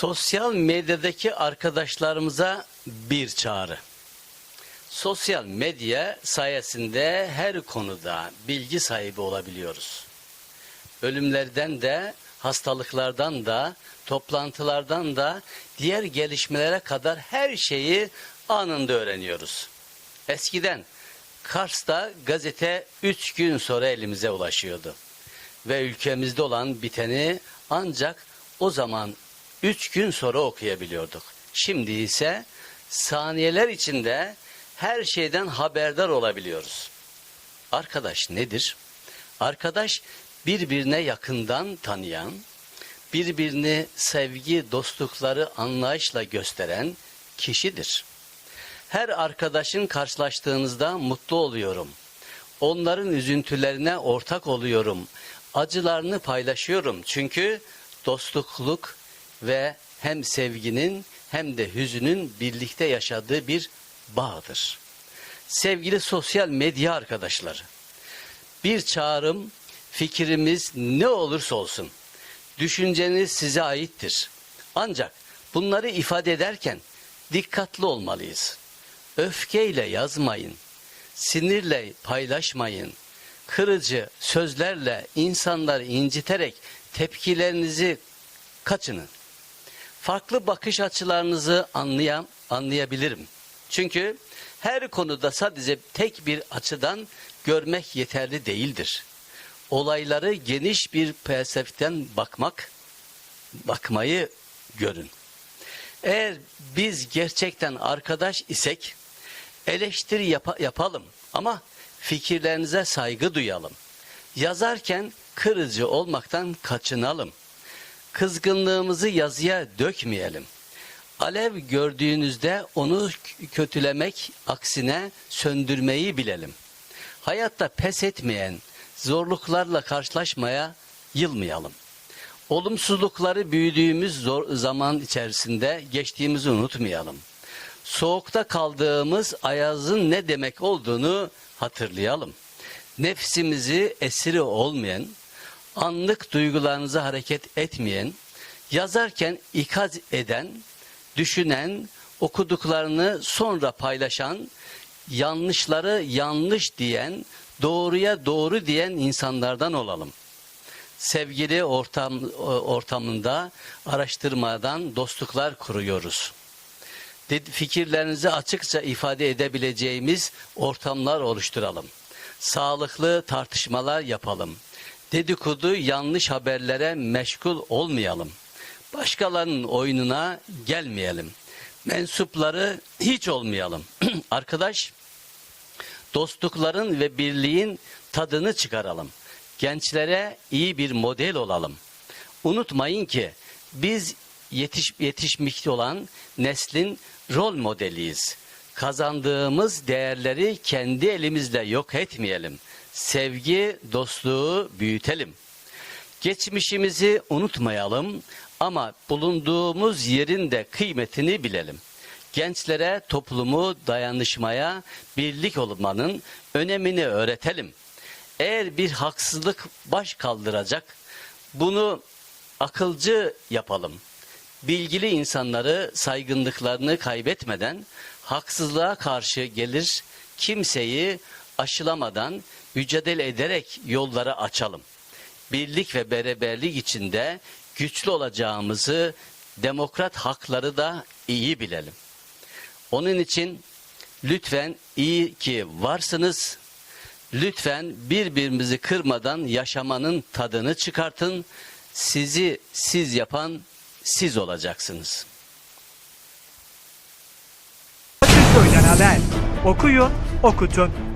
Sosyal medyadaki arkadaşlarımıza bir çağrı. Sosyal medya sayesinde her konuda bilgi sahibi olabiliyoruz. Ölümlerden de, hastalıklardan da, toplantılardan da diğer gelişmelere kadar her şeyi anında öğreniyoruz. Eskiden Kars'ta gazete 3 gün sonra elimize ulaşıyordu. Ve ülkemizde olan biteni ancak o zaman 3 gün sonra okuyabiliyorduk. Şimdi ise saniyeler içinde her şeyden haberdar olabiliyoruz. Arkadaş nedir? Arkadaş birbirine yakından tanıyan, birbirini sevgi, dostlukları anlayışla gösteren kişidir. Her arkadaşın karşılaştığınızda mutlu oluyorum. Onların üzüntülerine ortak oluyorum. Acılarını paylaşıyorum. Çünkü dostlukluk ve hem sevginin hem de hüzünün birlikte yaşadığı bir bağdır. Sevgili sosyal medya arkadaşları, bir çağrım, fikrimiz ne olursa olsun, düşünceniz size aittir. Ancak bunları ifade ederken dikkatli olmalıyız. Öfkeyle yazmayın, sinirle paylaşmayın, kırıcı sözlerle insanları inciterek tepkilerinizi kaçının. Farklı bakış açılarınızı anlayan, anlayabilirim. Çünkü her konuda sadece tek bir açıdan görmek yeterli değildir. Olayları geniş bir perspektiften bakmak, bakmayı görün. Eğer biz gerçekten arkadaş isek eleştiri yapa- yapalım ama fikirlerinize saygı duyalım. Yazarken kırıcı olmaktan kaçınalım. Kızgınlığımızı yazıya dökmeyelim. Alev gördüğünüzde onu kötülemek aksine söndürmeyi bilelim. Hayatta pes etmeyen, zorluklarla karşılaşmaya yılmayalım. Olumsuzlukları büyüdüğümüz zor zaman içerisinde geçtiğimizi unutmayalım. Soğukta kaldığımız ayazın ne demek olduğunu hatırlayalım. Nefsimizi esiri olmayan, anlık duygularınıza hareket etmeyen, yazarken ikaz eden, düşünen, okuduklarını sonra paylaşan, yanlışları yanlış diyen, doğruya doğru diyen insanlardan olalım sevgili ortam ortamında araştırmadan dostluklar kuruyoruz. Fikirlerinizi açıkça ifade edebileceğimiz ortamlar oluşturalım. Sağlıklı tartışmalar yapalım. Dedikodu yanlış haberlere meşgul olmayalım. Başkalarının oyununa gelmeyelim. Mensupları hiç olmayalım. Arkadaş dostlukların ve birliğin tadını çıkaralım. Gençlere iyi bir model olalım. Unutmayın ki biz yetiş, yetişmekte olan neslin rol modeliyiz. Kazandığımız değerleri kendi elimizle yok etmeyelim. Sevgi, dostluğu büyütelim. Geçmişimizi unutmayalım ama bulunduğumuz yerin de kıymetini bilelim. Gençlere toplumu dayanışmaya, birlik olmanın önemini öğretelim. Eğer bir haksızlık baş kaldıracak, bunu akılcı yapalım. Bilgili insanları saygınlıklarını kaybetmeden haksızlığa karşı gelir, kimseyi aşılamadan mücadele ederek yolları açalım. Birlik ve beraberlik içinde güçlü olacağımızı, demokrat hakları da iyi bilelim. Onun için lütfen iyi ki varsınız. Lütfen birbirimizi kırmadan yaşamanın tadını çıkartın. Sizi siz yapan siz olacaksınız. Akılköy'den haber. Okuyun, okutun.